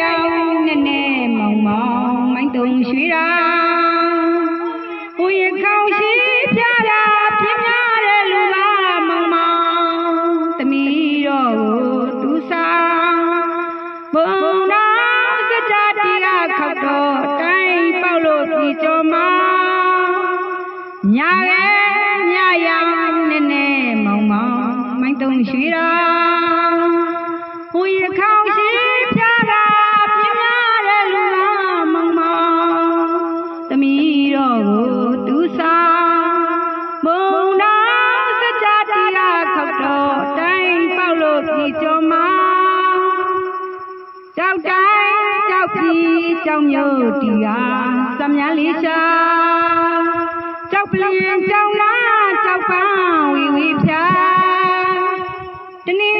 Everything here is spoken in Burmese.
ရောင်နဲ့နဲ့မောင်မောင်မိုင်းတုံရွှေရာဟိုရခေါင်ရှိပြတာပြင်းများတဲ့လူကမောင်မောင်သမီးတော်ကိုသူစားဘုံတော်စကြတရားခောက်တော့တိုင်းပေါက်လို့ဒီကြောမှာညာရဲ့ညရောင်နဲ့နဲ့မောင်မောင်မိုင်းတုံရွှေရာ သမီးတော်ကိုသူစားမုံနာစကြတရားခောက်တော့တိုင်းပေါက်လို့ဒီကြောမှာကြောက်တိုင်းကြောက်ပြီးကြောက်မြို့တီဟာစမြန်းလေးရှာကြောက်ပလင်ကြောက်လားကြောက်ပန်းဝီဝီဖြာတနေ့သော